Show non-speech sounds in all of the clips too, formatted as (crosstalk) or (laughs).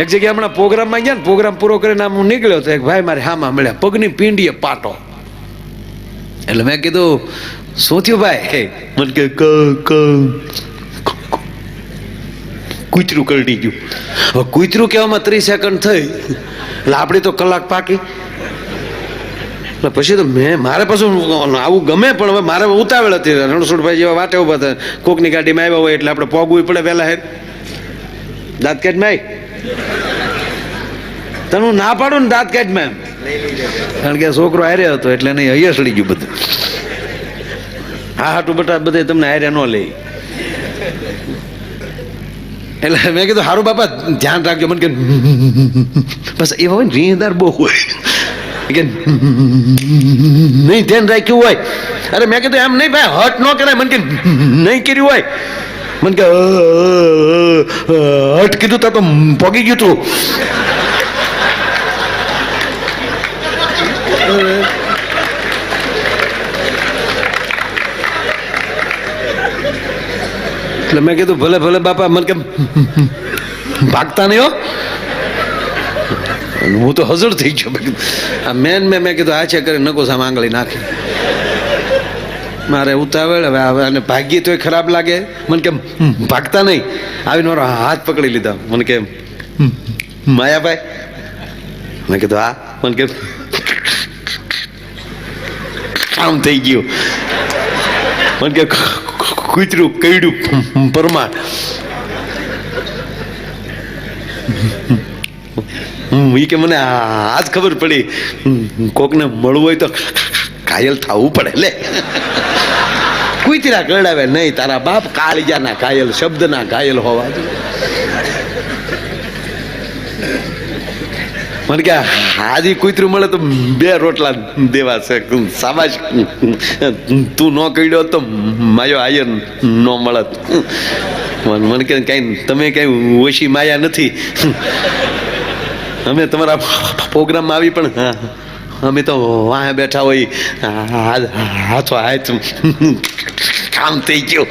એક જગ્યાએ હમણાં પ્રોગ્રામમાં ગયા ને, પ્રોગ્રામ પૂરો કરીને આમ હું નીકળ્યો તો એક ભાઈ મારે હામાં મળ્યા, પગની પીંડીએ પાટો. એટલે મેં કીધું, શું થયું ભાઈ? મને કે, ક કૂતરું કરડી ગયું. હવે કૂતરું કહેવામાં ત્રીસ સેકન્ડ થઈ, એટલે આપણી તો કલાક પાકી એટલે પછી તો મેં, મારે પાછું આવું ગમે પણ હવે મારે ઉતાવળ હતી. રણછોડભાઈ જેવા વાટે ઊભા હતા. કોકની ગાડીમાં આવ્યા હોય એટલે આપણે પોગવું પડે વહેલા હે દાંત કાઢમાં તને હું ના પાડું ને દાંત કાઢ મેં. કારણ કે છોકરો હારે હતો એટલે નહીં અહીંયા સડી ગયું બધું. હા હાટું બટા બધે તમને હારે ન લે. એટલે મેં કીધું, હારું બાપા, ધ્યાન રાખજો. મને કે, બસ એવા હોય ને રીહદાર બહુ હોય. કે, નહીં ધ્યાન રાખ્યું હોય. અરે મેં કીધું, એમ નહીં ભાઈ, હટ ન કરાય. મને કે, નહીં કર્યું હોય. મને કે હટ કીધું તા પોગી ગયું તું. એટલે મેં કીધું, ભલે ભલે, બાપા. મને કેમ ભાગતા નહીં હો. હું તો હજર થઈ ગયો. મેં મેં કીધું, આ છે, કરી નકો સામે આંગળી નાખી. મારે ઉતાવળ, હવે હવે અને ભાગીએ તોય ખરાબ લાગે. મને કે ભાગતા નહીં. આવીને મારો હાથ પકડી લીધા. મને કે માયાભાઈ. મેં કીધું, હા. મને કામ થઈ ગયું. મને કે કૂતરું કઈડું પરમાર એ કે મને આજ ખબર પડી. કોકને મળવું હોય તો ઘાયલ થવું પડે, લે. કુતરા કરડાવે નહીં, તારા બાપ કાળિયાના ઘાયલ, શબ્દના ઘાયલ હોવા મને કે હાજી કૂતરું મળે તો બે રોટલા દેવા છે. સાબાશ. તું ન કર્યો તો માયો આયર ન મળત. મને કે કઈ તમે કઈ ઓછી માયા નથી. અમે તમારા પ્રોગ્રામમાં આવી પણ અમે તો વાહે બેઠા હોય, હાથો હાથ કામ થઈ ગયું.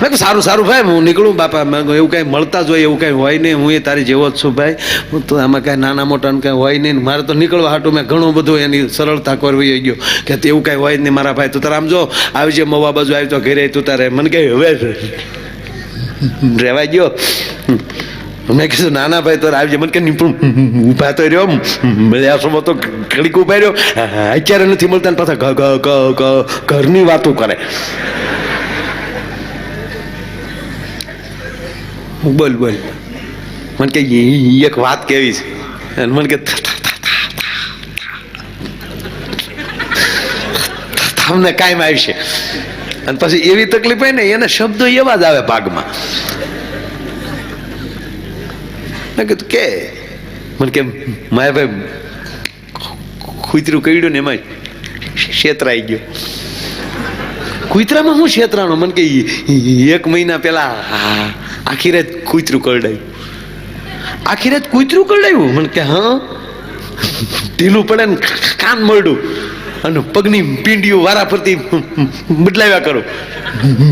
મેં કહું સારું સારું ભાઈ, હું નીકળું, બાપા. મેં એવું કાંઈ મળતા જ હોય, એવું કાંઈ હોય નહીં, હું એ તારી જેવો જ છું ભાઈ. હું તો આમાં કાંઈ નાના મોટાનું કાંઈ હોય નહીં, મારે તો નીકળવા હાટું મેં ઘણું બધું એની સરળતા કરવી ગયો. કે તેવું કાંઈ હોય જ નહીં મારા ભાઈ. તું તારે આમ જો, આવી જે મવા બાજુ આવી તો ઘરે તું તારે. મને કહે, હવે રહેવાય ગયો. મેં કીધું નાના ભાઈ તો આવજે મને કે, નહીં, પણ ઊભા તો રહ્યો. છો તો ઘડીક ઊભા રહ્યો. અત્યારે નથી મળતા ને પાછા ઘરની વાતો કરે. બોલ બોલ. મને કે એક વાત કેવી છે. અને મને કે તમને કાયમ આવશે. અને પછી એવી તકલીફ હોય ને, એને શબ્દો એવા જ આવે ભાગમાં. મેં કીધું કે. મને કે માયાભાઈ કૂતરું કઈડ્યું ને એમાં આવી ગયો. કૂતરામાં શું છેતરાણો મને કે એક મહિના પહેલા આખી રાત કૂતરું કરડાયું. આખી રાત કૂતરું કરડાયું? મને કે હા. ઢીલું પડે ને કાન મળડું અને પગની પીંડીઓ વારા ફરતી બદલાવ્યા કરો.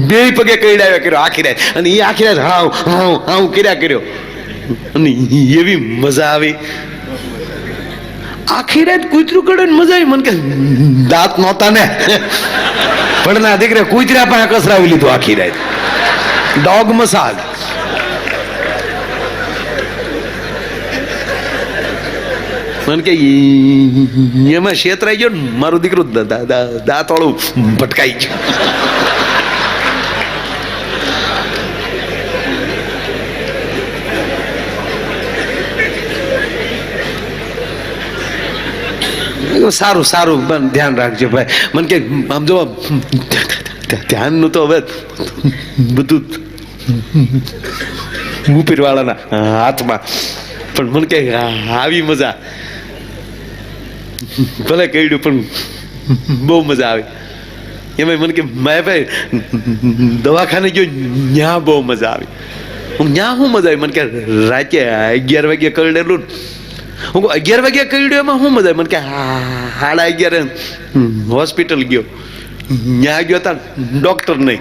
બે પગે કરડાવ્યા કર્યો આખી રાત. અને એ આખી રાત હાવ હાવ હાવ કર્યા કર્યો. અને એવી મજા આવી. આખી કૂતરું કડે મજા આવી. મને કે, દાંત નહોતા ને. પણ ના દીકરે કૂતરા પણ કસરાવી લીધું આખી રાત. ડોગ મસાજ મને કે એમાં શેતરાઈ ગયો ને, મારું દીકરું દા- દા- દા- દાંતવાળું ભટકાઈ ગયું. મેં સારું સારું ધ્યાન રાખજો ભાઈ. મને કે, આમ જો ધ્યાનનું તો હવે બધું ઉપરવાળાના હાથમાં. પણ મને કે આવી મજા. ભલે કહ્યું પણ બહુ મજા આવી. એમાં મને કે માયાભાઈ દવાખાને ગયો, ન્યા બહુ મજા આવી. હું, ન્યા શું મજા આવી? મને કે, રાતે અગિયાર વાગે કરડેલું. હું અગિયાર વાગ્યા કર્યું એમાં શું મજા? મને કે હા સાડા અગિયારે. હોસ્પિટલ ગયો. ત્યાં ગયો હતા ડોક્ટર નહીં.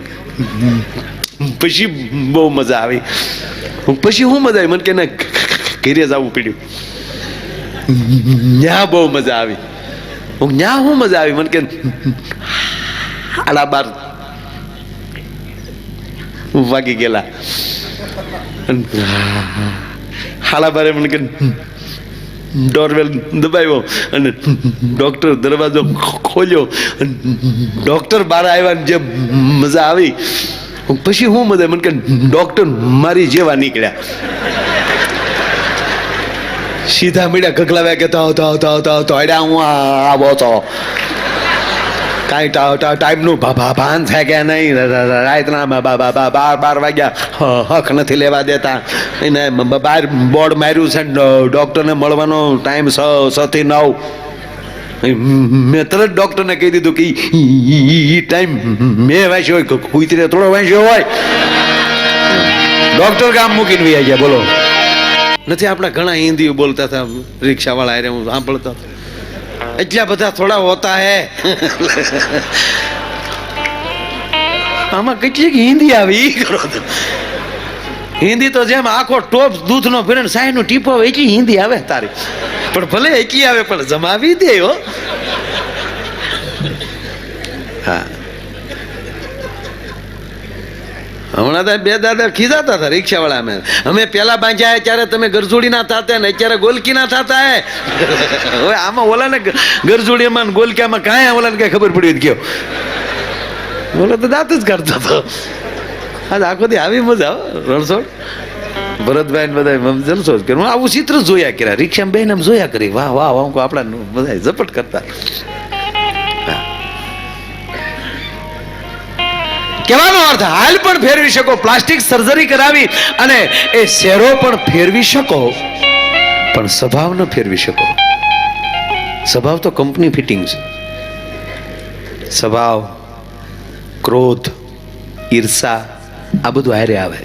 પછી બહુ મજા આવી. પછી શું મજા આવી? મને કે ના ઘેરે જવું પડ્યું. ત્યાં બહુ મજા આવી. હું ત્યાં શું મજા આવી? મને કે આલા બાર વાગી ગયેલા. હાલા બારે મને કે ડોરવેલ દબાવ્યો અને ડોક્ટર દરવાજો ખોલ્યો. ડોક્ટર બહાર આવ્યા જે મજા આવી. પછી હું મજા મને કે ડોક્ટર મારી જેવા નીકળ્યા. સીધા મીડા ગગલાવ્યા કે તો આવતો આવતો આવતો આવતો અડ્યા હું આવો તો કાંઈ ટાઈમનું ભાન થાય કે નહીં? રાતના બાર બાર વાગ્યા. હક નથી લેવા દેતા. એને બ- બ- બહાર બોર્ડ માર્યું છે ડૉક્ટરને મળવાનો ટાઈમ છ થી નવ. મેં તરત ડૉક્ટરને કહી દીધું કે એ ટાઈમ મેં વાંચ્યો હોય કુતરે થોડો વાંચ્યો હોય. ડૉક્ટર કામ મૂકીને વહી ગયા, બોલો. નથી, આપણા ઘણા હિન્દીઓ બોલતા હતા, રિક્ષાવાળા હારે હું સાંભળતો. એટલા બધા થોડા હોતા હે. આમાં કેટલીક હિન્દી આવી. હિન્દી તો જેમ આખો ટોપ દૂધનો પીરણ સાહેબનું ટીપો આવે, એટલી હિન્દી આવે તારી. પણ ભલે એટલી આવે, પણ જમાવી દે હો. હા. હમણાં તો બે દાદા ખીજાતા હતા રિક્ષાવાળા અમે. અમે પેલા બાંધ્યા ત્યારે તમે ગરજોડી ના થતા ને અત્યારે ગોલકી ના થતા હે. (laughs) હવે આમાં ઓલાને ગરજોડીમાં ગોલકીમાં કાંઈ ઓલાને કઈ ખબર પડી ગયો. બોલો તો દાંત જ કરતો હતો. આજ આખો દી આવી મજા રણછોડ. ભરતભાઈ ને બધા જલસો જ હું આવું ચિત્ર જોયા કર્યા. રિક્ષામાં બેન આમ જોયા કરી. વાહ વાહ વાહ આપણા બધા ઝપટ કરતા. કહેવાનો અર્થ, હાલ પણ ફેરવી શકો, પ્લાસ્ટિક સર્જરી કરાવી અને એ શેરો પણ ફેરવી શકો, પણ સ્વભાવ ન ફેરવી શકો. સ્વભાવ તો કંપની ફિટિંગ છે. સ્વભાવ, ક્રોધ, ઈર્ષા, આ બધું હારે આવે.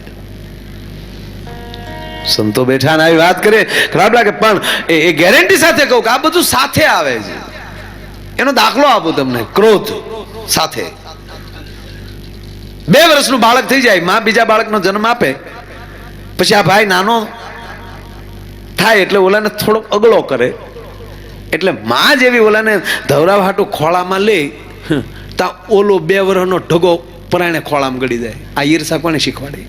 સંતો બેઠા ને આવી વાત કરે, ખરાબ લાગે, પણ એ ગેરંટી સાથે કહું કે આ બધું સાથે આવે છે. એનો દાખલો આપું તમને, ક્રોધ સાથે. બે વર્ષનું બાળક થઈ જાય, માં બીજા બાળકનો જન્મ આપે. પછી આ ભાઈ નાનો થાય એટલે ઓલાને થોડોક અગળો કરે. એટલે માં જેવી ઓલાને ધવરાવ હાટું ખોળામાં લે તા ઓલો બે વર્ષનો ઢગો પરાણે ખોળામાં ગળી જાય. આ ઈર્ષા કોને શીખવાડી?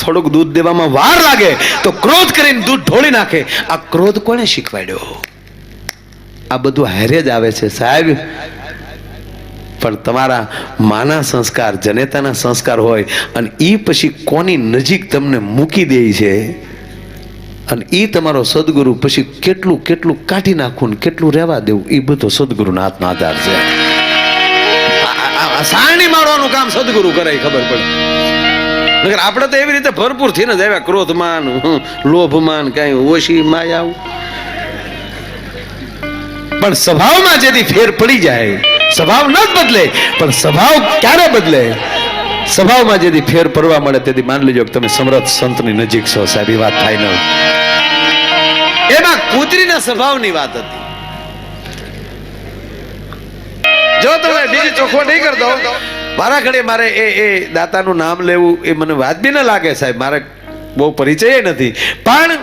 થોડુંક દૂધ દેવામાં વાર લાગે, તો ક્રોધ કરીને દૂધ ઢોળી નાખે. આ ક્રોધ કોને શીખવાડ્યો? આ બધું હેરે જ આવે છે. સાહેબ પણ તમારા માના સંસ્કાર, જનેતાના સંસ્કાર હોય અને એ પછી કોની નજીક તમને મૂકી દે છે? અને એ તમારો સદગુરુ પછી કેટલું કેટલું કાઢી નાખવું કેટલું રહેવા દેવું? એ બધો સદગુરુના હાથનો આધાર છે. સારણી મારવાનું કામ સદગુરુ કરે ખબર પડે. નગર આપણે તો એવી રીતે ભરપૂર થઈને જ આવ્યા, ક્રોધમાન લોભમાન, કઈ ઓછી માયા પણ સ્વભાવમાં જેથી ફેર પડી જાય સ્વભાવ ન જ બદલે, પણ સ્વભાવ ક્યારે બદલે? સ્વભાવમાં જેથી ફેર પડવા મળે તેથી માની લેજો તમે સમરથ સંતની નજીક છો, સાહેબ વાત થાય ન એમાં કૂતરીના સ્વભાવની વાત હતી. જો તમે બીજી ચોખ્ખો નહીં કરતો, મારા ઘડે મારે એ એ દાતાનું નામ લેવું એ મને વાત બી ન લાગે, સાહેબ, મારે બહુ પરિચય નથી. પણ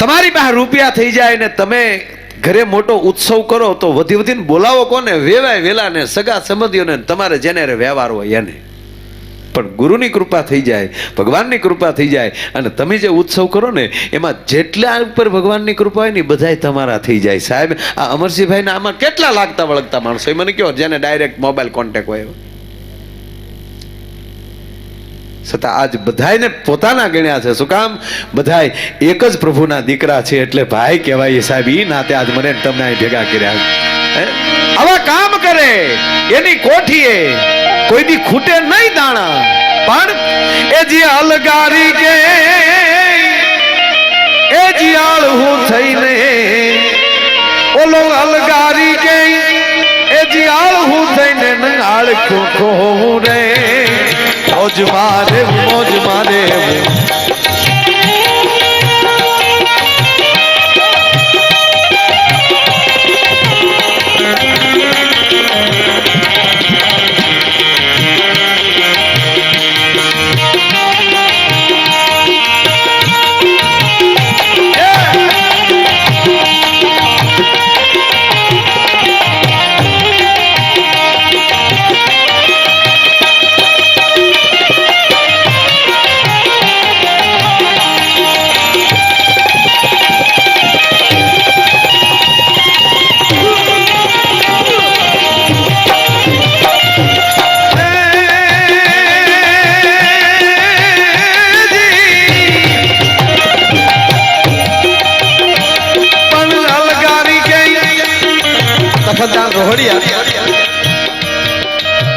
તમારી પાસે રૂપિયા થઈ જાય ને તમે ઘરે મોટો ઉત્સવ કરો તો વધી વધીને બોલાવો કોને? વેવાય વેલાને, સગા સંબંધીઓને, તમારે જેને હારે વ્યવહાર હોય એને. પણ ગુરુની કૃપા થઈ જાય, ભગવાનની કૃપા થઈ જાય અને તમે જે ઉત્સવ કરો ને, એમાં જેટલા ઉપર ભગવાનની કૃપા હોય ને બધાય તમારા થઈ જાય. સાહેબ, આ અમરસિંહભાઈને આમાં કેટલા લાગતા વળગતા માણસો? એ મને કહો, જેને ડાયરેક્ટ મોબાઈલ કોન્ટેક્ટ હોય છતાં આજ બધાયને પોતાના ગણ્યા છે. શું કામ? બધાય એક જ પ્રભુના દીકરા છે એટલે ભાઈ કહેવાય, સાહેબ, ઈ નાતે આજ મને તમને ભેગા કર્યા? આવા કામ કરે. એની કોઠીએ કોઈ દી ખૂટે નહીં દાણા. પણ એ જે અલગારી કે એ જીયાળ હું થઈને ઓલો અલગારી કે એ જીયાળ હું થઈને નંગાળ ખોખો રે. મોજ મારે મોજ મારે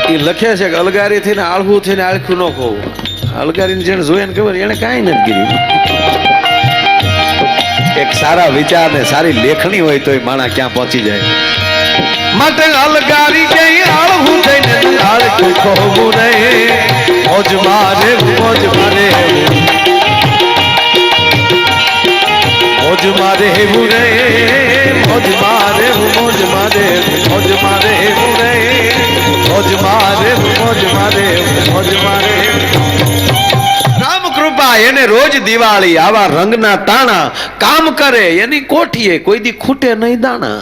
લખે છે કે અલગારી થઈને આળહું થઈને આળખું ન કહું અલગારીને જેને જોઈએ ને ખબર, એને કાંઈ નથી કીધું એક સારા વિચાર ને સારી લેખણી હોય તો એ માણા ક્યાં પહોંચી જાય. માટે અલગારી ક્યાંય આળવું થઈને આળખું કહું નહીં. મોજ મારે મોજ મારે મોજ મારે હેવું રે મોજ મારે મોજ મારે મોજ મારે હેવું રે મોજ મારે એને રોજ દિવાળી, આવા રંગના તાણા કામ કરે, એની કોઠીએ કોઈ દી ખૂટે નહીં દાણા.